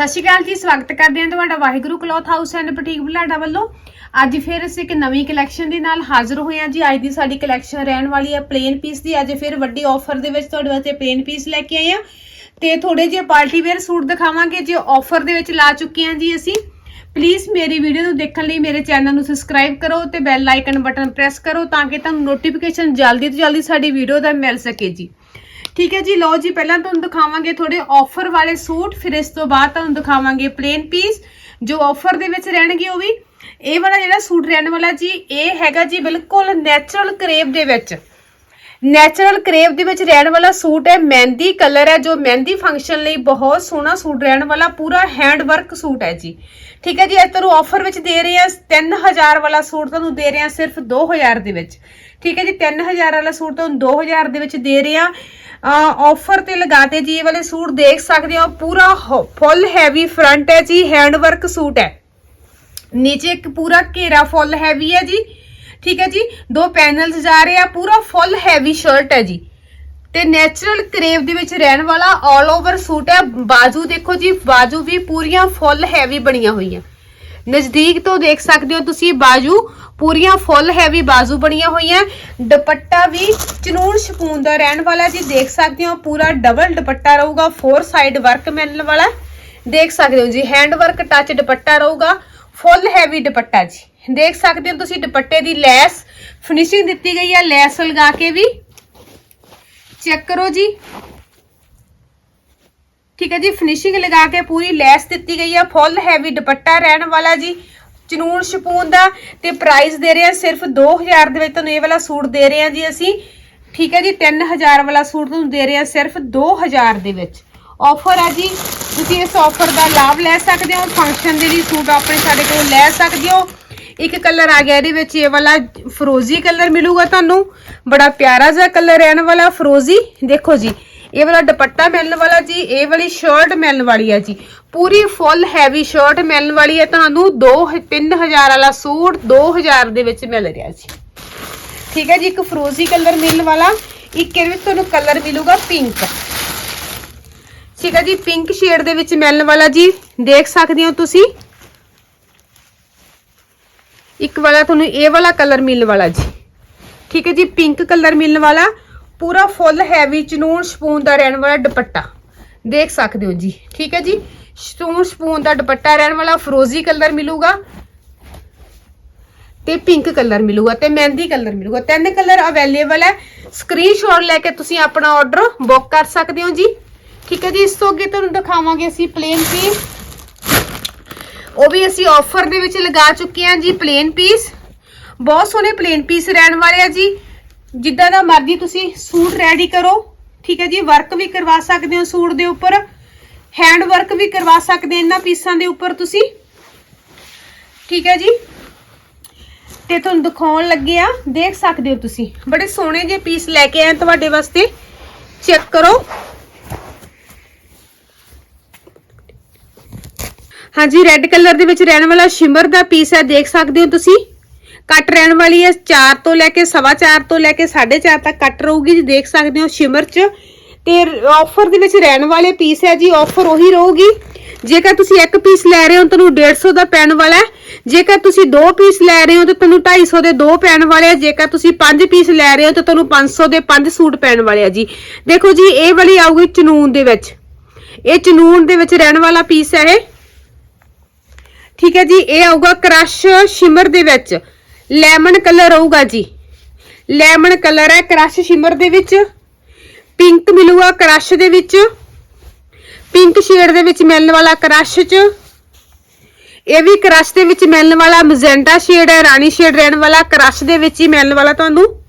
ਸਤਿ ਸ਼੍ਰੀ ਅਕਾਲ ਜੀ, ਸਵਾਗਤ ਕਰਦੇ ਹਾਂ ਤੁਹਾਡਾ Waheguru cloth house and boutique Bulada ਵੱਲੋਂ। ਅੱਜ ਫਿਰ ਅਸੀਂ ਇੱਕ ਨਵੀਂ ਕਲੈਕਸ਼ਨ ਦੇ ਨਾਲ ਹਾਜ਼ਰ ਹੋਏ ਹਾਂ ਜੀ। ਅੱਜ ਦੀ ਸਾਡੀ ਕਲੈਕਸ਼ਨ ਰਹਿਣ ਵਾਲੀ ਹੈ ਪਲੇਨ ਪੀਸ ਦੀ। ਅੱਜ ਫਿਰ ਵੱਡੀ ਆਫਰ ਦੇ ਵਿੱਚ ਤੁਹਾਡੇ ਵਾਸਤੇ ਪਲੇਨ ਪੀਸ ਲੈ ਕੇ ਆਏ ਹਾਂ। ਤੇ ਥੋੜੇ ਜਿਹੇ ਪਾਰਟੀ ਵੇਅਰ ਸੂਟ ਦਿਖਾਵਾਂਗੇ। ਜੇ ਆਫਰ ਦੇ ਵਿੱਚ ਲਾ ਚੁੱਕੇ ਹਾਂ ਜੀ ਅਸੀਂ। ਪਲੀਜ਼ ਮੇਰੀ ਵੀਡੀਓ ਨੂੰ ਦੇਖਣ ਲਈ ਮੇਰੇ ਚੈਨਲ ਨੂੰ ਸਬਸਕ੍ਰਾਈਬ ਕਰੋ ਤੇ ਬੈਲ ਆਈਕਨ ਬਟਨ ਪ੍ਰੈਸ ਕਰੋ ਤਾਂ ਕਿ ਤੁਹਾਨੂੰ ਨੋਟੀਫਿਕੇਸ਼ਨ ਜਲਦੀ ਤੋਂ ਜਲਦੀ ਸਾਡੀ ਵੀਡੀਓ ਦਾ ਮਿਲ ਸਕੇ ਜੀ। ਠੀਕ ਹੈ ਜੀ, ਲਓ ਜੀ, ਪਹਿਲਾਂ ਤੁਹਾਨੂੰ ਦਿਖਾਵਾਂਗੇ ਥੋੜੇ ਆਫਰ ਵਾਲੇ ਸੂਟ, ਫਿਰ ਇਸ ਤੋਂ ਬਾਅਦ ਤੁਹਾਨੂੰ ਦਿਖਾਵਾਂਗੇ ਪਲੇਨ ਪੀਸ ਜੋ ਆਫਰ ਦੇ ਵਿੱਚ ਰਹਿਣਗੇ ਉਹ ਵੀ। ਇਹ ਵਾਲਾ ਜਿਹੜਾ ਸੂਟ ਰਹਿਣ ਵਾਲਾ ਜੀ, ਇਹ ਹੈਗਾ ਜੀ ਬਿਲਕੁਲ ਨੈਚੁਰਲ ਕਰੇਵ ਦੇ ਵਿੱਚ। ਨੈਚੁਰਲ ਕਰੇਵ ਦੇ ਵਿੱਚ ਰਹਿਣ ਵਾਲਾ ਸੂਟ ਹੈ, ਮਹਿੰਦੀ ਕਲਰ ਹੈ, ਜੋ ਮਹਿੰਦੀ ਫੰਕਸ਼ਨ ਲਈ ਬਹੁਤ ਸੋਹਣਾ ਸੂਟ ਰਹਿਣ ਵਾਲਾ, ਪੂਰਾ ਹੈਂਡ ਵਰਕ ਸੂਟ ਹੈ ਜੀ। ਠੀਕ ਹੈ ਜੀ ਅੱਜ ਤੁਹਾਨੂੰ ਆਫਰ ਵਿੱਚ ਦੇ ਰਹੇ ਆ 3000 ਵਾਲਾ ਸੂਟ ਤੁਹਾਨੂੰ ਦੇ ਰਹੇ ਆ ਸਿਰਫ 2000 ਦੇ ਵਿੱਚ। ਠੀਕ ਹੈ ਜੀ 3000 ਵਾਲਾ ਸੂਟ ਤੁਹਾਨੂੰ 2000 ਦੇ ਵਿੱਚ ਦੇ ਰਹੇ ਆ ਆਫਰ ਤੇ ਲਗਾਤੇ ਜੀ, ਇਹ ਵਾਲੇ ਸੂਟ ਦੇਖ ਸਕਦੇ ਹੋ, ਪੂਰਾ ਫੁੱਲ ਹੈਵੀ ਫਰੰਟ ਹੈ ਜੀ ਹੈਂਡ ਵਰਕ ਸੂਟ ਹੈ। ਨੀਚੇ ਇੱਕ ਪੂਰਾ ਘੇਰਾ ਫੁੱਲ ਹੈਵੀ ਹੈ ਜੀ। ਠੀਕ ਹੈ ਜੀ, ਦੋ ਪੈਨਲਸ ਜਾ ਰਹੇ ਆ, ਪੂਰਾ ਫੁੱਲ ਹੈਵੀ ਸ਼ਰਟ ਹੈ ਜੀ। ਤੇ ਨੈਚੁਰਲ ਕਰੇਵ ਦੇ ਵਿੱਚ ਰਹਿਣ ਵਾਲਾ 올 ਓਵਰ ਸੂਟ ਹੈ। ਬਾਜੂ ਦੇਖੋ ਜੀ, ਬਾਜੂ ਵੀ ਪੂਰੀਆਂ ਫੁੱਲ ਹੈਵੀ ਬਣੀਆਂ ਹੋਈਆਂ। ਨਜ਼ਦੀਕ ਤੋਂ ਦੇਖ ਸਕਦੇ ਹੋ ਤੁਸੀਂ ਬਾਜੂ, ਪੂਰੀਆਂ ਫੁੱਲ ਹੈਵੀ ਬਾਜੂ ਬਣੀਆਂ ਹੋਈਆਂ। ਦੁਪੱਟਾ ਵੀ ਚਨੂਨ ਸ਼ਪੂਨ ਦਾ ਰਹਿਣ ਵਾਲਾ ਜੀ। ਦੇਖ ਸਕਦੇ ਹੋ ਪੂਰਾ ਡਬਲ ਦੁਪੱਟਾ ਰਹੂਗਾ ਫੋਰ ਸਾਈਡ ਵਰਕ ਮਿਲਣ ਵਾਲਾ। ਦੇਖ ਸਕਦੇ ਹੋ ਜੀ ਹੈਂਡ ਵਰਕ ਟੱਚ ਦੁਪੱਟਾ ਰਹੂਗਾ ਫੁੱਲ ਹੈਵੀ ਦੁਪੱਟਾ ਜੀ। ਦੇਖ ਸਕਦੇ ਹੋ ਤੁਸੀਂ ਦੁਪੱਟੇ ਦੀ ਲੈਸ ਫਿਨਿਸ਼ਿੰਗ ਦਿੱਤੀ ਗਈ ਹੈ, ਲੈਸ ਲਗਾ ਕੇ ਵੀ। ਚੈੱਕ ਕਰੋ ਜੀ। ਠੀਕ ਹੈ ਜੀ ਫਿਨਿਸ਼ਿੰਗ ਲਗਾ ਕੇ ਪੂਰੀ ਲੈਸ ਦਿੱਤੀ ਗਈ ਹੈ ਫੁੱਲ ਹੈਵੀ ਦੁਪੱਟਾ ਰਹਿਣ ਵਾਲਾ ਜੀ। ਚਨੂਨ ਸ਼ਪੂਨ ਦਾ ਤੇ ਪ੍ਰਾਈਸ ਦੇ ਰਹੇ ਆ, ਸਿਰਫ 2000 ਦੇ ਵਿੱਚ ਤੁਹਾਨੂੰ ਇਹ ਵਾਲਾ ਸੂਟ ਦੇ ਰਹੇ ਆ ਜੀ ਅਸੀਂ। ਠੀਕ ਹੈ ਜੀ 3000 ਵਾਲਾ ਸੂਟ ਤੁਹਾਨੂੰ ਦੇ ਰਹੇ ਆ, ਸਿਰਫ 2000 ਦੇ ਵਿੱਚ। ਆਫਰ ਆ ਜੀ, ਤੁਸੀਂ ਇਸ ਆਫਰ ਦਾ ਲਾਭ ਲੈ ਸਕਦੇ ਹੋ ਫੰਕਸ਼ਨ ਦੇ ਲਈ ਸੂਟ ਆਪਣੇ ਸਾਡੇ ਕੋਲ ਲੈ ਸਕਦੇ ਹੋ। ਇੱਕ ਕਲਰ ਆ ਗਿਆ ਇਹਦੇ ਵਿੱਚ, ਇਹ ਵਾਲਾ ਫਰੋਜ਼ੀ ਕਲਰ ਮਿਲੂਗਾ ਤੁਹਾਨੂੰ। ਬੜਾ ਪਿਆਰਾ ਜਿਹਾ ਕਲਰ ਰਹਿਣ ਵਾਲਾ, ਫਰੋਜ਼ੀ। ਦੇਖੋ ਜੀ, ਇਹ ਵਾਲਾ ਦੁਪੱਟਾ ਮਿਲਣ ਵਾਲਾ ਜੀ, ਇਹ ਵਾਲੀ ਸ਼ਰਟ ਮਿਲਣ ਵਾਲੀ ਹੈ ਜੀ। ਪੂਰੀ ਫੁੱਲ ਹੈਵੀ ਸ਼ਰਟ ਮਿਲਣ ਵਾਲੀ ਹੈ ਤੁਹਾਨੂੰ 2 3000 ਵਾਲਾ ਸੂਟ 2000 ਦੇ ਵਿੱਚ ਮਿਲ ਰਿਹਾ ਜੀ। ਠੀਕ ਹੈ ਜੀ, ਇੱਕ ਫਰੋਜ਼ੀ ਕਲਰ ਮਿਲਣ ਵਾਲਾ, ਇੱਕ ਇਹਦੇ ਵਿੱਚ ਤੁਹਾਨੂੰ ਕਲਰ ਮਿਲੂਗਾ ਪਿੰਕ ਠੀਕ ਹੈ ਜੀ ਪਿੰਕ ਸ਼ੇਡ ਦੇ ਵਿੱਚ ਮਿਲਣ ਵਾਲਾ ਜੀ, ਦੇਖ ਸਕਦੇ ਹੋ ਤੁਸੀਂ। ਇੱਕ ਵਾਲਾ ਤੁਹਾਨੂੰ ਇਹ ਵਾਲਾ ਕਲਰ ਮਿਲਣ ਵਾਲਾ ਜੀ। ਠੀਕ ਹੈ ਜੀ ਪਿੰਕ ਕਲਰ ਮਿਲਣ ਵਾਲਾ। ਪੂਰਾ ਫੁੱਲ ਹੈਵੀ ਚਨੂਨ ਸਪੂਨ ਦਾ ਰਹਿਣ ਵਾਲਾ ਦੁਪੱਟਾ। ਦੇਖ ਸਕਦੇ ਹੋ ਜੀ। ਠੀਕ ਹੈ ਜੀ, ਚਨੂਨ ਸਪੂਨ ਦਾ ਦੁਪੱਟਾ ਰਹਿਣ ਵਾਲਾ ਫਰੋਜ਼ੀ ਕਲਰ ਮਿਲੂਗਾ। ਤੇ ਪਿੰਕ ਕਲਰ ਮਿਲੂਗਾ ਤੇ ਮਹਿੰਦੀ ਕਲਰ ਮਿਲੂਗਾ। ਤਿੰਨ ਕਲਰ ਅਵੇਲੇਬਲ ਹੈ। ਸਕਰੀਨਸ਼ਾਟ ਲੈ ਕੇ ਤੁਸੀਂ ਆਪਣਾ ਆਰਡਰ ਬੁੱਕ ਕਰ ਸਕਦੇ ਹੋ ਜੀ। ਠੀਕ ਹੈ ਜੀ, ਇਸ ਤੋਂ ਅੱਗੇ ਤੁਹਾਨੂੰ ਦਿਖਾਵਾਂਗੇ ਅਸੀਂ ਪਲੇਨ ਪੀਸ ਉਹ ਵੀ ਅਸੀਂ ਆਫਰ ਦੇ ਵਿੱਚ ਲਗਾ ਚੁੱਕੇ ਹਾਂ ਜੀ ਪਲੇਨ ਪੀਸ ਬਹੁਤ ਸੋਹਣੇ ਪਲੇਨ ਪੀਸ ਰਹਿਣ ਵਾਲੇ ਆ ਜੀ। ਜਿੱਦਾਂ ਦਾ ਮਰਜ਼ੀ ਤੁਸੀਂ ਸੂਟ ਰੈਡੀ ਕਰੋ। ਠੀਕ ਹੈ ਜੀ ਵਰਕ ਵੀ ਕਰਵਾ ਸਕਦੇ ਹੋ ਸੂਟ ਦੇ ਉੱਪਰ। ਹੈਂਡ ਵਰਕ ਵੀ ਕਰਵਾ ਸਕਦੇ ਇਹਨਾਂ ਪੀਸਾਂ ਦੇ ਉੱਪਰ ਤੁਸੀਂ। ਠੀਕ ਹੈ ਜੀ। ਤੇ ਤੁਹਾਨੂੰ ਦਿਖਾਉਣ ਲੱਗੇ ਆ ਦੇਖ ਸਕਦੇ ਹੋ ਤੁਸੀਂ। ਬੜੇ ਸੋਹਣੇ ਜਿਹੇ ਪੀਸ ਲੈ ਕੇ ਆਏ ਤੁਹਾਡੇ ਵਾਸਤੇ। ਚੈੱਕ ਕਰੋ। ਹਾਂਜੀ ਰੈੱਡ ਕਲਰ ਦੇ ਵਿੱਚ ਰਹਿਣ ਵਾਲਾ ਸ਼ਿਮਰ ਦਾ ਪੀਸ ਹੈ, ਦੇਖ ਸਕਦੇ ਹੋ ਤੁਸੀਂ। ਕੱਟ ਰਹਿਣ ਵਾਲੀ ਹੈ 4 ਤੋਂ ਲੈ ਕੇ 4.5 ਤੋਂ ਲੈ ਕੇ 4.5 ਤੱਕ ਕੱਟ ਰਹੂਗੀ ਜੀ, ਦੇਖ ਸਕਦੇ ਹੋ ਸ਼ਿਮਰ 'ਚ। ਤੇ ਆਫਰ ਦੇ ਵਿੱਚ ਰਹਿਣ ਵਾਲੇ ਪੀਸ ਹੈ ਜੀ ਆਫਰ ਉਹੀ ਰਹੂਗੀ। ਜੇਕਰ ਤੁਸੀਂ ਇੱਕ ਪੀਸ ਲੈ ਰਹੇ ਹੋ, ਤੁਹਾਨੂੰ 150 ਦਾ ਪੈਣ ਵਾਲਾ ਜੇਕਰ ਤੁਸੀਂ ਦੋ ਪੀਸ ਲੈ ਰਹੇ ਹੋ, ਤਾਂ ਤੁਹਾਨੂੰ 250 ਦੇ ਦੋ ਪੈਣ ਵਾਲੇ ਆ ਜੇਕਰ ਤੁਸੀਂ ਪੰਜ ਪੀਸ ਲੈ ਰਹੇ ਹੋ, ਤਾਂ ਤੁਹਾਨੂੰ 500 ਦੇ ਪੰਜ ਸੂਟ ਪੈਣ ਵਾਲੇ ਆ ਜੀ। ਦੇਖੋ ਜੀ, ਇਹ ਵਾਲੀ ਆਊਗੀ ਚਨੂਨ ਦੇ ਵਿੱਚ। ਇਹ ਚਨੂਨ ਦੇ ਵਿੱਚ ਰਹਿਣ ਵਾਲਾ ਪੀਸ ਹੈ ਇਹ। ਠੀਕ ਹੈ ਜੀ, ਇਹ ਆਊਗਾ ਕ੍ਰਸ਼ ਸ਼ਿਮਰ ਦੇ ਵਿੱਚ। ਲੈਮਨ ਕਲਰ ਆਊਗਾ ਜੀ। ਲੈਮਨ ਕਲਰ ਹੈ, ਕ੍ਰਸ਼ ਸ਼ਿਮਰ ਦੇ ਵਿੱਚ। ਪਿੰਕ ਮਿਲੂਗਾ ਕ੍ਰਸ਼ ਦੇ ਵਿੱਚ। ਪਿੰਕ ਸ਼ੇਡ ਦੇ ਵਿੱਚ ਮਿਲਣ ਵਾਲਾ ਕ੍ਰਸ਼ ਚ। ਇਹ ਵੀ ਕ੍ਰਸ਼ ਦੇ ਵਿੱਚ ਮਿਲਣ ਵਾਲਾ ਮੈਜੈਂਟਾ ਸ਼ੇਡ ਹੈ, ਰਾਣੀ ਸ਼ੇਡ ਰਹਿਣ ਵਾਲਾ ਕ੍ਰਸ਼ ਦੇ ਵਿੱਚ ਹੀ ਮਿਲਣ ਵਾਲਾ ਤੁਹਾਨੂੰ।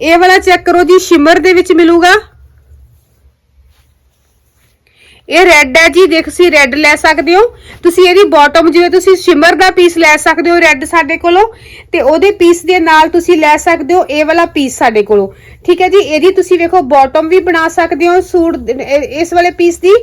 ਇਹ ਵਾਲਾ ਚੈੱਕ ਕਰੋ ਜੀ, ਸ਼ਿਮਰ ਦੇ ਵਿੱਚ ਮਿਲੂਗਾ। ਇਹ ਰੈੱਡ ਹੈ ਜੀ, ਦੇਖ ਤੁਸੀਂ ਰੈੱਡ ਲੈ ਸਕਦੇ ਹੋ। ਤੁਸੀਂ ਇਹਦੀ ਬਾਟਮ ਜਿਵੇਂ ਤੁਸੀਂ ਸ਼ਿਮਰ ਦਾ ਪੀਸ ਲੈ ਸਕਦੇ ਹੋ ਰੈੱਡ ਸਾਡੇ ਕੋਲੋਂ, ਤੇ ਉਹਦੇ ਪੀਸ ਦੇ ਨਾਲ ਤੁਸੀਂ ਲੈ ਸਕਦੇ ਹੋ ਇਹ ਵਾਲਾ ਪੀਸ ਸਾਡੇ ਕੋਲੋਂ। ਠੀਕ ਹੈ ਜੀ, ਇਹਦੀ ਤੁਸੀਂ ਵੇਖੋ ਬਾਟਮ ਵੀ ਬਣਾ ਸਕਦੇ ਹੋ, ਸੂਟ ਇਸ ਵਾਲੇ ਪੀਸ ਦੀ।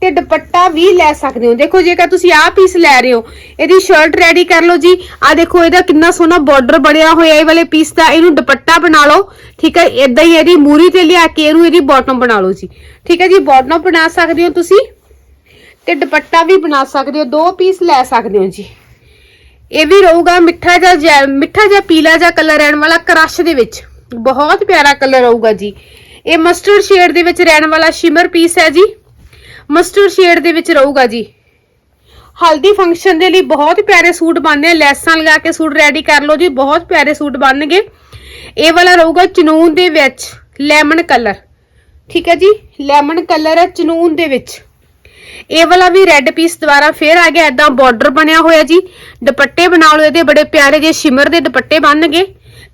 ਤੇ ਦੁਪੱਟਾ ਵੀ ਲੈ ਸਕਦੇ ਹੋ। ਦੇਖੋ, ਜੇਕਰ ਤੁਸੀਂ ਆਹ ਪੀਸ ਲੈ ਰਹੇ ਹੋ, ਇਹਦੀ ਸ਼ਰਟ ਰੈਡੀ ਕਰ ਲਓ ਜੀ। ਆ ਦੇਖੋ, ਇਹਦਾ ਕਿੰਨਾ ਸੋਹਣਾ ਬਾਰਡਰ ਬਣਿਆ ਹੋਇਆ ਇਹ ਵਾਲੇ ਪੀਸ ਦਾ। ਇਹਨੂੰ ਦੁਪੱਟਾ ਬਣਾ ਲਓ, ਠੀਕ ਹੈ? ਇਦਾਂ ਹੀ ਇਹਦੀ ਮੂਰੀ ਤੇ ਲਿਆ ਕੇ ਇਹਨੂੰ ਇਹਦੀ ਬਾਟਮ ਬਣਾ ਲਓ ਜੀ। ਠੀਕ ਹੈ ਜੀ? ਬਾਟਮ ਬਣਾ ਸਕਦੇ ਹੋ ਤੁਸੀਂ ਤੇ ਦੁਪੱਟਾ ਵੀ ਬਣਾ ਸਕਦੇ ਹੋ। ਦੋ ਪੀਸ ਲੈ ਸਕਦੇ ਹੋ ਜੀ। ਇਹ ਵੀ ਰਹੂਗਾ ਮਿੱਠਾ ਜਿਹਾ ਜੈ- ਮਿੱਠਾ ਜਿਹਾ ਪੀਲਾ ਜਿਹਾ ਕਲਰ ਰਹਿਣ ਵਾਲਾ ਕ੍ਰਸ਼ ਦੇ ਵਿੱਚ। ਬਹੁਤ ਪਿਆਰਾ ਕਲਰ ਰਹੂਗਾ ਜੀ। ਇਹ ਮਸਟਰਡ ਸ਼ੇਡ ਦੇ ਵਿੱਚ ਰਹਿਣ ਵਾਲਾ ਸ਼ਿਮਰ ਪੀਸ ਹੈ ਜੀ। ਮਸਟਰਡ ਸ਼ੇਡ ਦੇ ਵਿੱਚ ਰਹੂਗਾ ਜੀ। ਹਲਦੀ ਫੰਕਸ਼ਨ ਦੇ ਲਈ ਬਹੁਤ ਪਿਆਰੇ ਸੂਟ ਬਣਨੇ ਆ। ਲੈਸਾਂ ਲਗਾ ਕੇ ਸੂਟ ਰੈਡੀ ਕਰ ਲਓ ਜੀ। ਬਹੁਤ ਪਿਆਰੇ ਸੂਟ ਬਣਨਗੇ। ਇਹ ਵਾਲਾ ਰਹੂਗਾ ਚਨੂਨ ਦੇ ਵਿੱਚ ਲੈਮਨ ਕਲਰ ਠੀਕ ਹੈ ਜੀ? ਲੈਮਨ ਕਲਰ ਹੈ ਚਨੂਨ ਦੇ ਵਿੱਚ। ਇਹ ਵਾਲਾ ਵੀ ਰੈੱਡ ਪੀਸ ਦੁਬਾਰਾ ਫੇਰ ਆ ਗਿਆ। ਐਦਾਂ ਬਾਰਡਰ ਬਣਿਆ ਹੋਇਆ ਜੀ। ਦੁਪੱਟੇ ਬਣਾ ਲਓ। ਇਹਦੇ ਬੜੇ ਪਿਆਰੇ ਜਿਹੇ ਸ਼ਿਮਰ ਦੇ ਦੁਪੱਟੇ ਬਣਨਗੇ।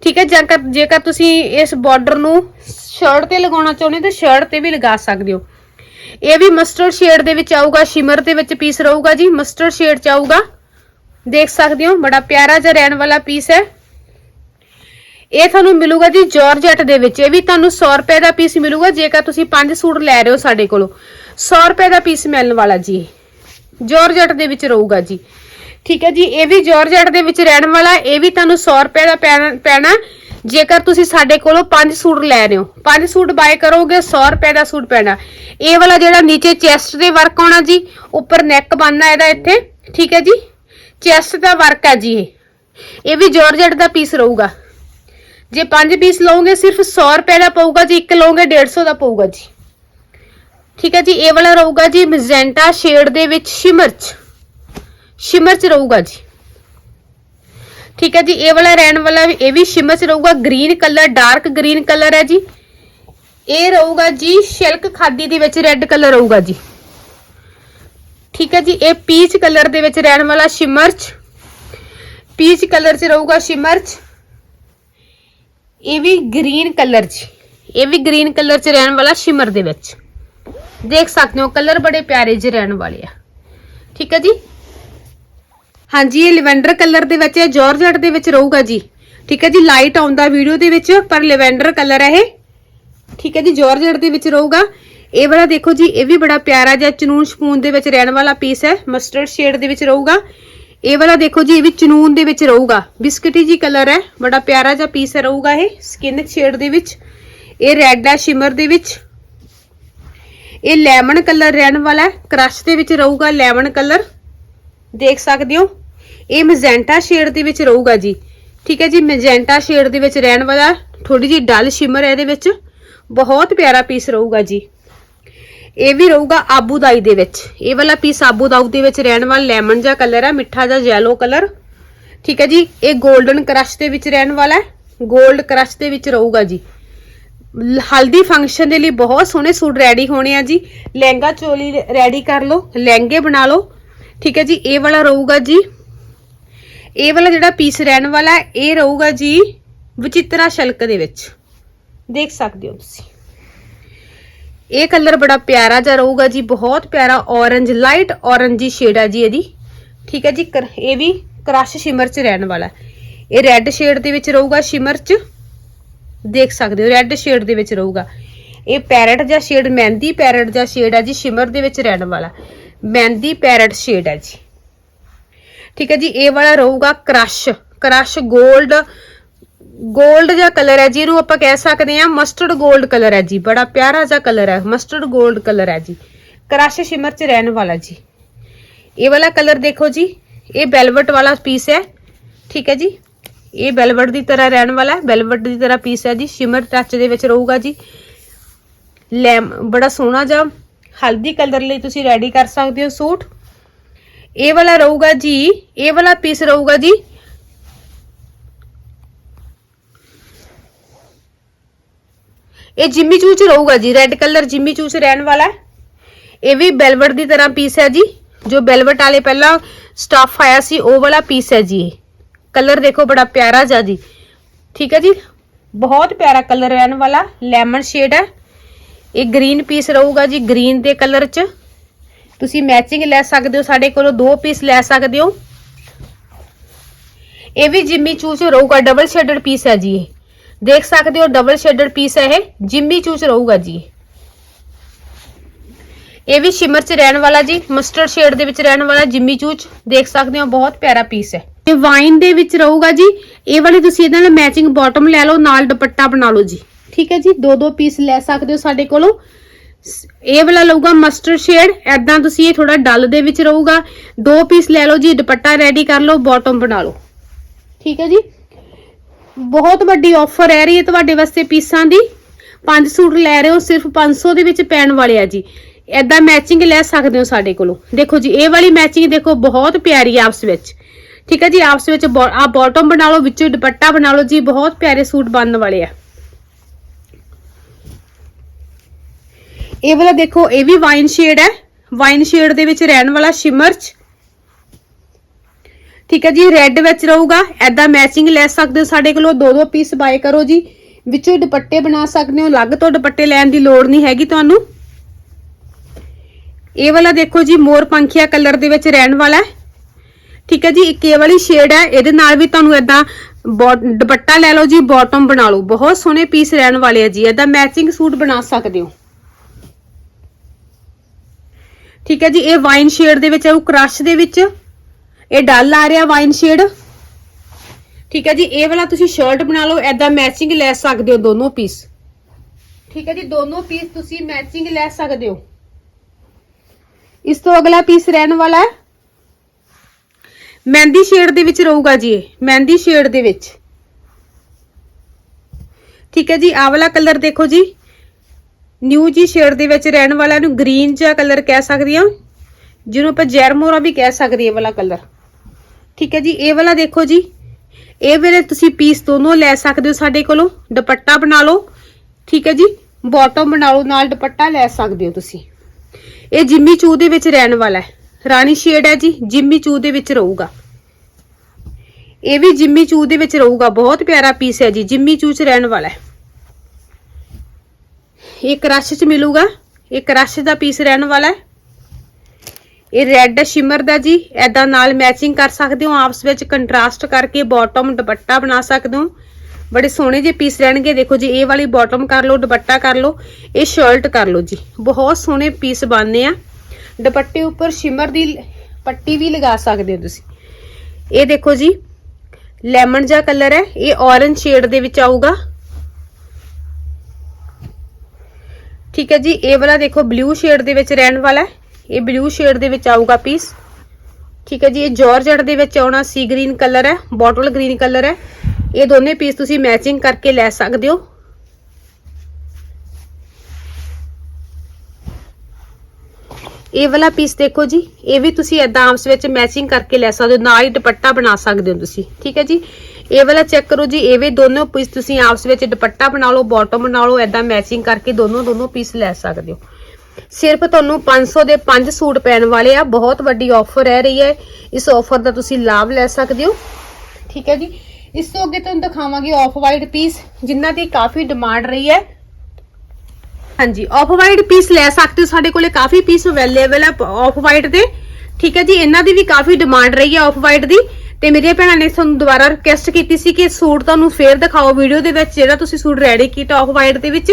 ਠੀਕ ਹੈ? ਜੇਕਰ ਜੇਕਰ ਤੁਸੀਂ ਇਸ ਬਾਰਡਰ ਨੂੰ ਸ਼ਰਟ ਤੇ ਲਗਾਉਣਾ ਚਾਹੁੰਦੇ ਹੋ, ਤਾਂ ਸ਼ਰਟ ਤੇ ਵੀ ਲਗਾ ਸਕਦੇ ਹੋ। ਇਹ ਵੀ ਮਸਟਰਡ ਸ਼ੇਡ ਦੇ ਵਿੱਚ ਆਊਗਾ ਸ਼ਿਮਰ ਦੇ ਵਿੱਚ ਪੀਸ ਰਹੂਗਾ ਜੀ ਮਸਟਰਡ ਸ਼ੇਡ ਚ ਆਊਗਾ। ਦੇਖ ਸਕਦੇ ਹੋ, ਬੜਾ ਪਿਆਰਾ ਜਿਹਾ ਰਹਿਣ ਵਾਲਾ ਪੀਸ ਹੈ। ਇਹ ਤੁਹਾਨੂੰ ਮਿਲੂਗਾ ਜੀ ਜਾਰਜਟ ਦੇ ਵਿੱਚ। ਇਹ ਵੀ ਤੁਹਾਨੂੰ 100 ਰੁਪਏ ਦਾ ਪੀਸ ਮਿਲੂਗਾ, ਜੇਕਰ ਤੁਸੀਂ ਪੰਜ ਸੂਟ ਲੈ ਰਹੇ ਹੋ ਸਾਡੇ ਕੋਲੋਂ। 100 ਰੁਪਏ ਦਾ ਪੀਸ ਮਿਲਣ ਵਾਲਾ ਜੀ ਇਹ। ਜਾਰਜਟ ਦੇ ਵਿੱਚ ਰਹੂਗਾ ਜੀ। ਠੀਕ ਹੈ ਜੀ, ਇਹ ਵੀ ਜਾਰਜਟ ਦੇ ਵਿੱਚ ਰਹਿਣ ਵਾਲਾ, ਇਹ ਵੀ ਤੁਹਾਨੂੰ 100 ਰੁਪਏ ਦਾ ਪੈਣਾ- ਪੈਣਾ। ਜੇਕਰ ਤੁਸੀਂ ਸਾਡੇ ਕੋਲੋਂ 5 ਸੂਟ ਲੈ ਰਹੇ ਹੋ 5 ਸੂਟ ਬਾਏ ਕਰੋਗੇ 100 ਰੁਪਏ ਦਾ ਸੂਟ ਪੈਣਾ। ਇਹ ਵਾਲਾ ਜਿਹੜਾ ਨੀਚੇ ਚੈਸਟ ਦੇ ਵਰਕ ਆਉਣਾ ਜੀ, ਉੱਪਰ ਨੈਕ ਬੰਨਣਾ ਇਹਦਾ ਇੱਥੇ, ਠੀਕ ਹੈ ਜੀ? ਚੈਸਟ ਦਾ ਵਰਕ ਹੈ ਜੀ ਇਹ। ਇਹ ਵੀ ਜਾਰਜਟ ਦਾ ਪੀਸ ਰਹੂਗਾ। ਜੇ 5 ਪੀਸ ਲਓਗੇ, ਸਿਰਫ 100 ਰੁਪਏ ਦਾ ਪਊਗਾ ਜੀ, ਇੱਕ ਲਓਗੇ 150 ਦਾ ਪਊਗਾ ਜੀ। ਠੀਕ ਹੈ ਜੀ, ਇਹ ਵਾਲਾ ਰਹੂਗਾ ਜੀ ਮੈਜੈਂਟਾ ਸ਼ੇਡ ਦੇ ਵਿੱਚ ਸ਼ਿਮਰ ਚ ਸ਼ਿਮਰ ਚ ਰਹੂਗਾ ਜੀ। ਠੀਕ ਹੈ ਜੀ, ਇਹ ਵਾਲਾ ਰਹਿਣ ਵਾਲਾ ਇਹ ਵੀ ਸ਼ਿਮਰ ਚ ਰਹੂਗਾ green colour dark green colour ਹੈ ਜੀ। ਇਹ ਰਹੂਗਾ ਜੀ, ਸਿਲਕ ਖਾਦੀ ਦੇ ਵਿੱਚ ਰੈੱਡ ਕਲਰ ਰਹੂਗਾ ਜੀ। ਠੀਕ ਹੈ ਜੀ, ਇਹ ਪੀਚ ਕਲਰ ਦੇ ਵਿੱਚ ਰਹਿਣ ਵਾਲਾ ਸ਼ਿਮਰ ਚ ਪੀਚ ਕਲਰ ਚ ਰਹੂਗਾ ਸ਼ਿਮਰ ਚ ਇਹ ਵੀ ਗ੍ਰੀਨ ਕਲਰ 'ਚ। ਇਹ ਵੀ ਗ੍ਰੀਨ ਕਲਰ 'ਚ ਰਹਿਣ ਵਾਲਾ ਸ਼ਿਮਰ ਦੇ ਵਿੱਚ। ਦੇਖ ਸਕਦੇ ਹੋ ਕਲਰ ਬੜੇ ਪਿਆਰੇ ਜਿਹੇ ਰਹਿਣ ਵਾਲੇ ਆ। ਠੀਕ ਹੈ ਜੀ ਹਾਂਜੀ, ਇਹ ਲਿਵੈਂਡਰ ਕਲਰ ਦੇ ਵਿੱਚ ਹੈ ਜਾਰਜਟ ਦੇ ਵਿੱਚ ਰਹੂਗਾ ਜੀ। ਠੀਕ ਹੈ ਜੀ ਲਾਈਟ ਆਉਂਦਾ ਵੀਡੀਓ ਦੇ ਵਿੱਚ, ਪਰ ਲਿਵੈਂਡਰ ਕਲਰ ਹੈ ਇਹ। ਠੀਕ ਹੈ ਜੀ ਜਾਰਜਟ ਦੇ ਵਿੱਚ ਰਹੂਗਾ। ਇਹ ਵਾਲਾ ਦੇਖੋ ਜੀ, ਇਹ ਵੀ ਬੜਾ ਪਿਆਰਾ ਜਿਹਾ ਚਨੂਨ ਸਪੂਨ ਦੇ ਵਿੱਚ ਰਹਿਣ ਵਾਲਾ ਪੀਸ ਹੈ ਮਸਟਰਡ ਸ਼ੇਡ ਦੇ ਵਿੱਚ ਰਹੂਗਾ। ਇਹ ਵਾਲਾ ਦੇਖੋ ਜੀ, ਇਹ ਵੀ ਚਨੂਨ ਦੇ ਵਿੱਚ ਰਹੂਗਾ। ਬਿਸਕਟੀ ਜੀ ਕਲਰ ਹੈ, ਬੜਾ ਪਿਆਰਾ ਜਿਹਾ ਪੀਸ ਰਹੂਗਾ ਇਹ ਸਕਿਨ ਸ਼ੇਡ ਦੇ ਵਿੱਚ। ਇਹ ਰੈੱਡ ਹੈ ਸ਼ਿਮਰ ਦੇ ਵਿੱਚ। ਇਹ ਲੈਮਨ ਕਲਰ ਰਹਿਣ ਵਾਲਾ ਹੈ ਕ੍ਰਸ਼ ਦੇ ਵਿੱਚ ਰਹੂਗਾ ਲੈਮਨ ਕਲਰ। ਦੇਖ ਸਕਦੇ ਹੋ ਇਹ ਮੈਜੈਂਟਾ ਸ਼ੇਡ ਦੇ ਵਿੱਚ ਰਹੂਗਾ ਜੀ। ਠੀਕ ਹੈ ਜੀ, ਮੈਜੈਂਟਾ ਸ਼ੇਡ ਦੇ ਵਿੱਚ ਰਹਿਣ ਵਾਲਾ ਥੋੜੀ ਜੀ ਡਲ ਸ਼ਿਮਰ ਹੈ ਇਹਦੇ ਵਿੱਚ। ਬਹੁਤ ਪਿਆਰਾ ਪੀਸ ਰਹੂਗਾ ਜੀ। ਇਹ ਵੀ ਰਹੂਗਾ ਆਬੂਦਾਈ ਦੇ ਵਿੱਚ। ਇਹ ਵਾਲਾ ਪੀਸ ਆਬੂ ਦਾਊ ਦੇ ਵਿੱਚ ਰਹਿਣ ਵਾਲਾ ਲੈਮਨ ਜਿਹਾ ਕਲਰ ਹੈ ਮਿੱਠਾ ਜਿਹਾ ਯੈਲੋ ਕਲਰ। ਠੀਕ ਹੈ ਜੀ, ਇਹ 골ਡਨ ਕ੍ਰਸ਼ ਦੇ ਵਿੱਚ ਰਹਿਣ ਵਾਲਾ ਹੈ। 골ਡ ਕ੍ਰਸ਼ ਦੇ ਵਿੱਚ ਰਹੂਗਾ ਜੀ। ਹਲਦੀ ਫੰਕਸ਼ਨ ਦੇ ਲਈ ਬਹੁਤ ਸੋਹਣੇ ਸੂਟ ਰੈਡੀ ਹੋਣੇ ਆ ਜੀ। ਲਹਿੰਗਾ ਚੋਲੀ ਰੈਡੀ ਕਰ ਲਓ, ਲਹਿੰਗੇ ਬਣਾ ਲਓ। ਠੀਕ ਹੈ ਜੀ, ਇਹ ਵਾਲਾ ਰਹੂਗਾ ਜੀ। ਇਹ ਵਾਲਾ ਜਿਹੜਾ ਪੀਸ ਰਹਿਣ ਵਾਲਾ ਇਹ ਰਹੂਗਾ ਜੀ ਵਿਚਿਤਰਾ ਸ਼ਲਕ ਦੇ ਵਿੱਚ। ਦੇਖ ਸਕਦੇ ਹੋ ਤੁਸੀਂ। ਇਹ ਕਲਰ ਬੜਾ ਪਿਆਰਾ ਜਿਹਾ ਰਹੂਗਾ ਜੀ, ਬਹੁਤ ਪਿਆਰਾ ਔਰੰਜ ਲਾਈਟ ਔਰੰਜੀ ਸ਼ੇਡ ਹੈ ਜੀ ਇਹਦੀ। ਠੀਕ ਹੈ ਜੀ, ਕਰ- ਇਹ ਵੀ ਕ੍ਰਸ਼ ਸ਼ਿਮਰ ਚ ਰਹਿਣ ਵਾਲਾ ਇਹ ਰੈੱਡ ਸ਼ੇਡ ਦੇ ਵਿੱਚ ਰਹੂਗਾ ਸ਼ਿਮਰ ਚ। ਦੇਖ ਸਕਦੇ ਹੋ ਰੈੱਡ ਸ਼ੇਡ ਦੇ ਵਿੱਚ ਰਹੂਗਾ। ਇਹ ਪੈਰਟ ਜਾਂ ਸ਼ੇਡ ਮਹਿੰਦੀ ਪੈਰਟ ਜਾਂ ਸ਼ੇਡ ਹੈ ਜੀ, ਸ਼ਿਮਰ ਦੇ ਵਿੱਚ ਰਹਿਣ ਵਾਲਾ। ਮਹਿੰਦੀ ਪੈਰਟ ਸ਼ੇਡ ਹੈ ਜੀ। ਠੀਕ ਹੈ ਜੀ, ਇਹ ਵਾਲਾ ਰਹੂਗਾ ਕ੍ਰਸ਼, ਕਰਸ਼ 골ਡ 골ਡ ਜਿਹਾ ਕਲਰ ਹੈ ਜੀ, ਇਹਨੂੰ ਆਪਾਂ ਕਹਿ ਸਕਦੇ ਹਾਂ ਮਸਟਰਡ 골ਡ ਕਲਰ ਹੈ ਜੀ, ਬੜਾ ਪਿਆਰਾ ਜਿਹਾ ਕਲਰ ਹੈ ਮਸਟਰਡ 골ਡ ਕਲਰ ਹੈ ਜੀ। ਕ੍ਰਸ਼ ਸ਼ਿਮਰ ਚ ਰਹਿਣ ਵਾਲਾ ਜੀ। ਇਹ ਵਾਲਾ ਕਲਰ ਦੇਖੋ ਜੀ, ਇਹ ਬੈਲਵਟ ਵਾਲਾ ਪੀਸ ਹੈ, ਠੀਕ ਹੈ ਜੀ। ਇਹ ਬੈਲਵਟ ਦੀ ਤਰ੍ਹਾਂ ਰਹਿਣ ਵਾਲਾ ਹੈ ਬੈਲਵਟ ਦੀ ਤਰ੍ਹਾਂ ਪੀਸ ਹੈ ਜੀ, ਸ਼ਿਮਰ ਟੱਚ ਦੇ ਵਿੱਚ ਰਹੂਗਾ ਜੀ। ਲੈਮ, ਬੜਾ ਸੋਹਣਾ ਜਿਹਾ, ਹਲਦੀ ਕਲਰ ਲਈ ਤੁਸੀਂ ਰੈਡੀ ਕਰ ਸਕਦੇ ਹੋ ਸੂਟ। ਇਹ ਵਾਲਾ ਰਹੂਗਾ ਜੀ ਇਹ ਵਾਲਾ ਪੀਸ ਰਹੂਗਾ ਜੀ। ਇਹ ਜਿੰਮੀ ਚੂਚ ਰਹੂਗਾ ਜੀ ਰੈੱਡ ਕਲਰ ਜਿੰਮੀ ਚੂਚ ਰਹਿਣ ਵਾਲਾ ਹੈ। ਇਹ ਵੀ ਬੈਲਵਟ ਦੀ ਤਰ੍ਹਾਂ ਪੀਸ ਹੈ ਜੀ, ਜੋ ਬੈਲਵਟ ਵਾਲੇ ਪਹਿਲਾਂ ਸਟਾਫ ਆਇਆ ਸੀ, ਉਹ ਵਾਲਾ ਪੀਸ ਹੈ ਜੀ ਇਹ। ਕਲਰ ਦੇਖੋ ਬੜਾ ਪਿਆਰਾ ਜਿਹਾ ਜੀ। ਠੀਕ ਹੈ ਜੀ? ਬਹੁਤ ਪਿਆਰਾ ਕਲਰ ਰਹਿਣ ਵਾਲਾ ਲੈਮਨ ਸ਼ੇਡ ਹੈ। ਇਹ ਗ੍ਰੀਨ ਪੀਸ ਰਹੂਗਾ ਜੀ ਗ੍ਰੀਨ ਦੇ ਕਲਰ 'ਚ। ਤੁਸੀਂ ਮੈਚਿੰਗ ਲੈ ਸਕਦੇ ਹੋ, ਸਾਡੇ ਕੋਲੋਂ ਦੋ ਪੀਸ ਲੈ ਸਕਦੇ ਹੋ। ਇਹ ਵੀ ਜਿੰਮੀ ਚੂਚ ਰਹੂਗਾ ਡਬਲ ਸ਼ੇਡਡ ਪੀਸ ਹੈ ਜੀ ਇਹ। ਦੇਖ ਸਕਦੇ ਹੋ ਡਬਲ ਸ਼ੇਡਡ ਪੀਸ ਹੈ ਇਹ ਜਿੰਮੀ ਚੂਚ ਰਹੂਗਾ ਜੀ ਇਹ। ਵੀ ਸ਼ਿਮਰ ਚ ਰਹਿਣ ਵਾਲਾ ਜੀ ਮਸਟਰਡ ਸ਼ੇਡ ਦੇ ਵਿੱਚ ਰਹਿਣ ਵਾਲਾ ਜਿੰਮੀ ਚੂਚ ਦੇਖ ਸਕਦੇ ਹੋ, ਬਹੁਤ ਪਿਆਰਾ ਪੀਸ ਹੈ। ਤੇ ਵਾਈਨ ਦੇ ਵਿੱਚ ਰਹੂਗਾ ਜੀ, ਇਹ ਵਾਲੀ ਤੁਸੀਂ ਇਹਦੇ ਨਾਲ ਮੈਚਿੰਗ ਬਾਟਮ ਲੈ ਲਓ, ਨਾਲ ਦੁਪੱਟਾ ਬਣਾ ਲਓ ਜੀ। ਠੀਕ ਹੈ ਜੀ ਦੋ ਦੋ ਪੀਸ ਲੈ ਸਕਦੇ ਹੋ ਸਾਡੇ ਕੋਲੋਂ। ਇਹ ਵਾਲਾ ਲਊਗਾ ਮਸਟਰਡ ਸ਼ੇਡ ਐਦਾਂ ਤੁਸੀਂ ਇਹ ਥੋੜਾ ਡਲ ਦੇ ਵਿੱਚ ਰਹੂਗਾ। ਦੋ ਪੀਸ ਲੈ ਲਓ ਜੀ, ਦੁਪੱਟਾ ਰੈਡੀ ਕਰ ਲਓ ਬਾਟਮ ਬਣਾ ਲਓ। ਠੀਕ ਹੈ ਜੀ? ਬਹੁਤ ਵੱਡੀ ਆਫਰ ਹੈ ਰਹੀ ਹੈ ਤੁਹਾਡੇ ਵਾਸਤੇ ਪੀਸਾਂ ਦੀ। ਪੰਜ ਸੂਟ ਲੈ ਰਹੇ ਹੋ, ਸਿਰਫ 500 ਦੇ ਵਿੱਚ ਪੈਣ ਵਾਲੇ ਆ ਜੀ। ਐਦਾਂ ਮੈਚਿੰਗ ਲੈ ਸਕਦੇ ਹੋ ਸਾਡੇ ਕੋਲੋਂ। ਦੇਖੋ ਜੀ, ਇਹ ਵਾਲੀ ਮੈਚਿੰਗ ਦੇਖੋ, ਬਹੁਤ ਪਿਆਰੀ ਆ ਆਪਸ ਵਿੱਚ। ਠੀਕ ਹੈ ਜੀ, ਆਪਸ ਵਿੱਚ ਆ ਬਾਟਮ ਬਣਾ ਲਓ, ਵਿੱਚੋਂ ਦੁਪੱਟਾ ਬਣਾ ਲਓ ਜੀ, ਬਹੁਤ ਪਿਆਰੇ ਸੂਟ ਬਣਨ ਵਾਲੇ ਆ। ਇਹ ਵਾਲਾ ਦੇਖੋ, ਇਹ ਵੀ ਵਾਈਨ ਸ਼ੇਡ ਹੈ। ਵਾਈਨ ਸ਼ੇਡ ਦੇ ਵਿੱਚ ਰਹਿਣ ਵਾਲਾ ਸ਼ਿਮਰ ਚ ਠੀਕ ਹੈ ਜੀ ਰੈੱਡ ਵਿੱਚ ਰਹੂਗਾ। ਐਦਾਂ ਮੈਚਿੰਗ ਲੈ ਸਕਦੇ ਹੋ ਸਾਡੇ ਕੋਲੋਂ। ਦੋ ਦੋ ਪੀਸ ਬਾਏ ਕਰੋ ਜੀ। ਵਿੱਚੋਂ ਦੁਪੱਟੇ ਬਣਾ ਸਕਦੇ ਹੋ। ਅਲੱਗ ਤੋਂ ਦੁਪੱਟੇ ਲੈਣ ਦੀ ਲੋੜ ਨਹੀਂ ਹੈਗੀ ਤੁਹਾਨੂੰ। ਇਹ ਵਾਲਾ ਦੇਖੋ ਜੀ, ਮੋਰ ਪੰਖੀਆ ਕਲਰ ਦੇ ਵਿੱਚ ਰਹਿਣ ਵਾਲਾ ਹੈ। ਠੀਕ ਹੈ ਜੀ, ਇੱਕ ਇਹ ਵਾਲੀ ਸ਼ੇਡ ਹੈ। ਇਹਦੇ ਨਾਲ ਵੀ ਤੁਹਾਨੂੰ ਐਦਾਂ ਦੁਪੱਟਾ ਲੈ ਲਓ ਜੀ ਬਾਟਮ ਬਣਾ ਲਓ। ਬਹੁਤ ਸੋਹਣੇ ਪੀਸ ਰਹਿਣ ਵਾਲੇ ਆ ਜੀ। ਐਦਾਂ ਮੈਚਿੰਗ ਸੂਟ ਬਣਾ ਸਕਦੇ ਹੋ। ਠੀਕ ਹੈ ਜੀ, ਇਹ ਵਾਈਨ ਸ਼ੇਡ ਦੇ ਵਿੱਚ ਹੈ ਉਹ ਕ੍ਰਸ਼ ਦੇ ਵਿੱਚ। ਇਹ ਡਲ ਆ ਰਿਹਾ ਵਾਈਨ ਸ਼ੇਡ ਠੀਕ ਹੈ ਜੀ, ਇਹ ਵਾਲਾ ਤੁਸੀਂ ਸ਼ਰਟ ਬਣਾ ਲਓ ਐਦਾਂ ਮੈਚਿੰਗ ਲੈ ਸਕਦੇ ਹੋ ਦੋਨੋਂ ਪੀਸ ਠੀਕ ਹੈ ਜੀ, ਦੋਨੋਂ ਪੀਸ ਤੁਸੀਂ ਮੈਚਿੰਗ ਲੈ ਸਕਦੇ ਹੋ। ਇਸ ਤੋਂ ਅਗਲਾ ਪੀਸ ਰਹਿਣ ਵਾਲਾ ਹੈ। ਮਹਿੰਦੀ ਸ਼ੇਡ ਦੇ ਵਿੱਚ ਰਹੂਗਾ ਜੀ ਇਹ, ਮਹਿੰਦੀ ਸ਼ੇਡ ਦੇ ਵਿੱਚ। ਠੀਕ ਹੈ ਜੀ, ਆਹ ਵਾਲਾ ਕਲਰ ਦੇਖੋ ਜੀ। ਨਿਊ ਜੀ ਸ਼ੇਡ ਦੇ ਵਿੱਚ ਰਹਿਣ ਵਾਲਾ ਨੂੰ ਗ੍ਰੀਨ ਜਿਹਾ ਕਲਰ ਕਹਿ ਸਕਦੀ ਹਾਂ। ਜਿਹਨੂੰ ਆਪਾਂ ਜੈਰਮੋਰਾ ਵੀ ਕਹਿ ਸਕਦੇ ਇਹ ਵਾਲਾ ਕਲਰ। ਠੀਕ ਹੈ ਜੀ, ਇਹ ਵਾਲਾ ਦੇਖੋ ਜੀ। ਇਹ ਵੇਲੇ ਤੁਸੀਂ ਪੀਸ ਦੋਨੋਂ ਲੈ ਸਕਦੇ ਹੋ ਸਾਡੇ ਕੋਲੋਂ। ਦੁਪੱਟਾ ਬਣਾ ਲਓ। ਠੀਕ ਹੈ ਜੀ ਬਾਟਮ ਬਣਾ ਲਓ, ਨਾਲ ਦੁਪੱਟਾ ਲੈ ਸਕਦੇ ਹੋ ਤੁਸੀਂ। ਇਹ ਜਿੰਮੀ ਚੂ ਦੇ ਵਿੱਚ ਰਹਿਣ ਵਾਲਾ ਹੈ। ਰਾਣੀ ਸ਼ੇਡ ਹੈ ਜੀ, ਜਿੰਮੀ ਚੂ ਦੇ ਵਿੱਚ ਰਹੂਗਾ। ਇਹ ਵੀ ਜਿੰਮੀ ਚੂ ਦੇ ਵਿੱਚ ਰਹੂਗਾ। ਬਹੁਤ ਪਿਆਰਾ ਪੀਸ ਹੈ ਜੀ, ਜਿੰਮੀ ਚੂ ਚ ਰਹਿਣ ਵਾਲਾ ਹੈ। ਇਹ ਕ੍ਰਸ਼ ਚ ਮਿਲੂਗਾ। ਇਹ ਕ੍ਰਸ਼ ਦਾ ਪੀਸ ਰਹਿਣ ਵਾਲਾ ਹੈ। ਇਹ ਰੈੱਡ ਸ਼ਿਮਰ ਦਾ ਜੀ। ਐਦਾਂ ਨਾਲ ਮੈਚਿੰਗ ਕਰ ਸਕਦੇ ਹੋ। ਆਪਸ ਵਿੱਚ ਕੰਟਰਾਸਟ ਕਰਕੇ ਬਾਟਮ ਦੁਪੱਟਾ ਬਣਾ ਸਕਦੇ ਹੋ। ਬੜੇ ਸੋਹਣੇ ਜਿਹੇ ਪੀਸ ਰਹਿਣਗੇ। ਦੇਖੋ ਜੀ, ਇਹ ਵਾਲੀ ਬਾਟਮ ਕਰ ਲਓ, ਦੁਪੱਟਾ ਕਰ ਲਓ, ਇਹ ਸ਼ਰਟ ਕਰ ਲਓ ਜੀ। ਬਹੁਤ ਸੋਹਣੇ ਪੀਸ ਬਣਨੇ ਆ। ਦੁਪੱਟੇ ਉੱਪਰ ਸ਼ਿਮਰ ਦੀ ਪੱਟੀ ਵੀ ਲਗਾ ਸਕਦੇ ਹੋ ਤੁਸੀਂ। ਇਹ ਦੇਖੋ ਜੀ ਲੈਮਨ ਜਿਹਾ ਕਲਰ ਹੈ। ਇਹ ਔਰੰਜ ਸ਼ੇਡ ਦੇ ਵਿੱਚ ਆਊਗਾ। ਠੀਕ ਹੈ ਜੀ, ਇਹ ਵਾਲਾ ਦੇਖੋ ਬਲੂ ਸ਼ੇਡ ਦੇ ਵਿੱਚ ਰਹਿਣ ਵਾਲਾ ਇਹ ਬਲੂ ਸ਼ੇਡ ਦੇ ਵਿੱਚ ਆਊਗਾ ਪੀਸ ਠੀਕ ਹੈ ਜੀ, ਇਹ ਜਾਰਜਟ ਦੇ ਵਿੱਚ ਆਉਣਾ ਸੀ ਗ੍ਰੀਨ ਕਲਰ ਹੈ ਬੋਟਲ ਗ੍ਰੀਨ ਕਲਰ ਹੈ। ਇਹ ਦੋਨੇ ਪੀਸ ਤੁਸੀਂ ਮੈਚਿੰਗ ਕਰਕੇ ਲੈ ਸਕਦੇ ਹੋ। ਇਹ ਵਾਲਾ ਪੀਸ ਦੇਖੋ ਜੀ, ਇਹ ਵੀ ਤੁਸੀਂ ਏਦਾਂ ਆਪਸ ਵਿੱਚ ਮੈਚਿੰਗ ਕਰਕੇ ਲੈ ਸਕਦੇ ਹੋ, ਨਾਲ ਹੀ ਦੁਪੱਟਾ ਬਣਾ ਸਕਦੇ ਹੋ ਤੁਸੀਂ। ਠੀਕ ਹੈ ਜੀ ਇਹ ਵਾਲਾ ਚੈੱਕ ਕਰੋ ਜੀ, ਇਹ ਵੀ ਦੋਨੋਂ ਪੀਸ ਤੁਸੀਂ ਆਪਸ ਵਿੱਚ ਦੁਪੱਟਾ ਬਣਾ ਲਓ ਬਾਟਮ ਬਣਾ ਲਓ, ਏਦਾਂ ਮੈਚਿੰਗ ਕਰਕੇ ਦੋਨੋਂ ਦੋਨੋਂ ਪੀਸ ਲੈ ਸਕਦੇ ਹੋ। ਸਿਰਫ ਤੁਹਾਨੂੰ 500 ਦੇ 5 ਸੂਟ ਪੈਣ ਵਾਲੇ ਆ, ਬਹੁਤ ਵੱਡੀ ਆਫਰ ਰਹਿ ਰਹੀ ਹੈ। ਇਸ ਆਫਰ ਦਾ ਤੁਸੀਂ ਲਾਭ ਲੈ ਸਕਦੇ ਹੋ। ਠੀਕ ਹੈ ਜੀ। ਇਸ ਤੋਂ ਅੱਗੇ ਤੁਹਾਨੂੰ ਦਿਖਾਵਾਂਗੇ ਆਫ ਵਾਈਟ ਪੀਸ ਜਿਨ੍ਹਾਂ ਦੀ ਕਾਫੀ ਡਿਮਾਂਡ ਰਹੀ ਹੈ। ਹਾਂਜੀ ਆਫ ਵਾਈਟ ਪੀਸ ਲੈ ਸਕਦੇ ਹੋ। ਸਾਡੇ ਕੋਲੇ ਕਾਫੀ ਪੀਸ ਅਵੇਲੇਬਲ ਹੈ ਆਫ ਵਾਈਟ ਦੇ। ਠੀਕ ਹੈ ਜੀ, ਇਹਨਾਂ ਦੀ ਵੀ ਕਾਫੀ ਡਿਮਾਂਡ ਰਹੀ ਹੈ ਆਫ ਵਾਈਟ ਦੀ। ਤੇ ਮੇਰੀਆਂ ਭੈਣਾਂ ਨੇ ਤੁਹਾਨੂੰ ਦੁਬਾਰਾ ਰਿਕਵੈਸਟ ਕੀਤੀ ਸੀ ਕਿ ਸੂਟ ਤੁਹਾਨੂੰ ਫੇਰ ਦਿਖਾਓ ਵੀਡੀਓ ਦੇ ਵਿੱਚ, ਜਿਹੜਾ ਤੁਸੀਂ ਸੂਟ ਰੈਡੀ ਕੀਤਾ ਆਫ ਵਾਈਟ ਦੇ ਵਿੱਚ।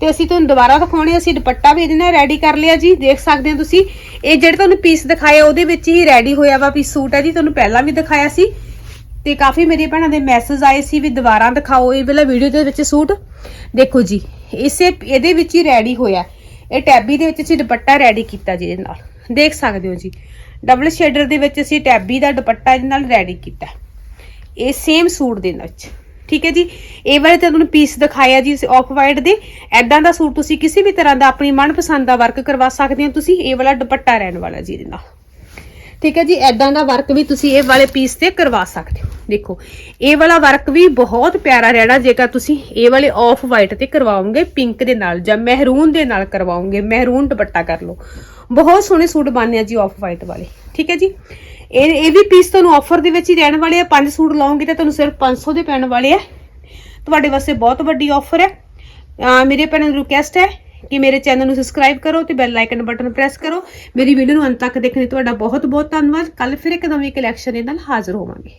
ਤੇ ਅਸੀਂ ਤੁਹਾਨੂੰ ਦੁਬਾਰਾ ਦਿਖਾਉਣੇ ਅਸੀਂ ਦੁਪੱਟਾ ਵੀ ਇਹਦੇ ਨਾਲ ਰੈਡੀ ਕਰ ਲਿਆ ਜੀ। ਦੇਖ ਸਕਦੇ ਹੋ ਤੁਸੀਂ, ਇਹ ਜਿਹੜੇ ਤੁਹਾਨੂੰ ਪੀਸ ਦਿਖਾਏ ਉਹਦੇ ਵਿੱਚ ਹੀ ਰੈਡੀ ਹੋਇਆ ਵਾ ਪੀਸ ਸੂਟ ਹੈ ਜੀ, ਤੁਹਾਨੂੰ ਪਹਿਲਾਂ ਵੀ ਦਿਖਾਇਆ ਸੀ। ਤੇ ਕਾਫੀ ਮੇਰੀ ਭੈਣਾਂ ਦੇ ਮੈਸੇਜ ਆਏ ਸੀ ਵੀ ਦੁਬਾਰਾ ਦਿਖਾਓ ਇਹ ਵਾਲਾ ਵੀਡੀਓ ਦੇ ਵਿੱਚ ਸੂਟ। ਦੇਖੋ ਜੀ, ਇਸੇ ਇਹਦੇ ਵਿੱਚ ਹੀ ਰੈਡੀ ਹੋਇਆ। ਇਹ ਟੈਬੀ ਦੇ ਵਿੱਚ ਅਸੀਂ ਦੁਪੱਟਾ ਰੈਡੀ ਕੀਤਾ ਜੀ ਇਹਦੇ ਨਾਲ। ਦੇਖ ਸਕਦੇ ਹੋ ਜੀ। ਡਬਲ ਸ਼ੇਡਰ ਦੇ ਵਿੱਚ ਅਸੀਂ ਟੈਬੀ ਦਾ ਦੁਪੱਟਾ ਇਹਦੇ ਨਾਲ ਰੈਡੀ ਕੀਤਾ। ਇਹ ਸੇਮ ਸੂਟ ਦੇ ਵਿੱਚ ਠੀਕ ਹੈ ਜੀ? ਇਹ ਵਾਲੇ ਤਾਂ ਤੁਹਾਨੂੰ ਪੀਸ ਦਿਖਾਇਆ ਜੀ ਆਫ ਵਾਈਟ ਦੇ। ਐਦਾਂ ਦਾ ਸੂਟ ਤੁਸੀਂ ਕਿਸੇ ਵੀ ਤਰ੍ਹਾਂ ਦਾ ਆਪਣੀ ਮਨਪਸੰਦ ਦਾ ਵਰਕ ਕਰਵਾ ਸਕਦੇ ਹੋ ਤੁਸੀਂ। ਇਹ ਵਾਲਾ ਦੁਪੱਟਾ ਰਹਿਣ ਵਾਲਾ ਜੀ ਇਹਦੇ ਨਾਲ। ਠੀਕ ਹੈ ਜੀ? ਐਦਾਂ ਦਾ ਵਰਕ ਵੀ ਤੁਸੀਂ ਇਹ ਵਾਲੇ ਪੀਸ ਤੇ ਕਰਵਾ ਸਕਦੇ ਹੋ। ਦੇਖੋ, ਇਹ ਵਾਲਾ ਵਰਕ ਵੀ ਬਹੁਤ ਪਿਆਰਾ ਰਹਿਣਾ ਜੇਕਰ ਤੁਸੀਂ ਇਹ ਵਾਲੇ ਆਫ ਵਾਈਟ ਤੇ ਕਰਵਾਓਗੇ ਪਿੰਕ ਦੇ ਨਾਲ ਜਾਂ ਮਹਿਰੂਨ ਦੇ ਨਾਲ ਕਰਵਾਓਗੇ ਮਹਿਰੂਨ ਦੁਪੱਟਾ ਕਰ ਲਓ। ਬਹੁਤ ਸੋਹਣੇ ਸੂਟ ਬਣਨੇ ਆ ਜੀ ਆਫ ਵਾਈਟ ਵਾਲੇ, ਠੀਕ ਹੈ ਜੀ? ਇਹ ਇਹ ਵੀ ਪੀਸ ਤੁਹਾਨੂੰ ਆਫਰ ਦੇ ਵਿੱਚ ਹੀ ਰਹਿਣ ਵਾਲੇ ਆ। ਪੰਜ ਸੂਟ ਲਾਉਂਗੇ ਤਾਂ ਤੁਹਾਨੂੰ ਸਿਰਫ 500 ਦੇ ਪੈਣ ਵਾਲੇ ਆ। ਤੁਹਾਡੇ ਵਾਸਤੇ ਬਹੁਤ ਵੱਡੀ ਆਫਰ ਹੈ। ਮੇਰੇ ਭੈਣਾਂ ਨੂੰ ਰਿਕੁਐਸਟ ਹੈ ਕਿ ਮੇਰੇ ਚੈਨਲ ਨੂੰ ਸਬਸਕ੍ਰਾਈਬ ਕਰੋ ਤੇ ਬੈਲ ਆਈਕਨ ਬਟਨ ਪ੍ਰੈਸ ਕਰੋ। ਮੇਰੀ ਵੀਡੀਓ ਨੂੰ ਅੰਤ ਤੱਕ ਦੇਖਣ ਲਈ ਤੁਹਾਡਾ ਬਹੁਤ ਬਹੁਤ ਧੰਨਵਾਦ। ਕੱਲ ਫਿਰ ਇੱਕ ਨਵੀਂ ਕਲੈਕਸ਼ਨ ਦੇ ਨਾਲ ਹਾਜ਼ਰ ਹੋਵਾਂਗੇ।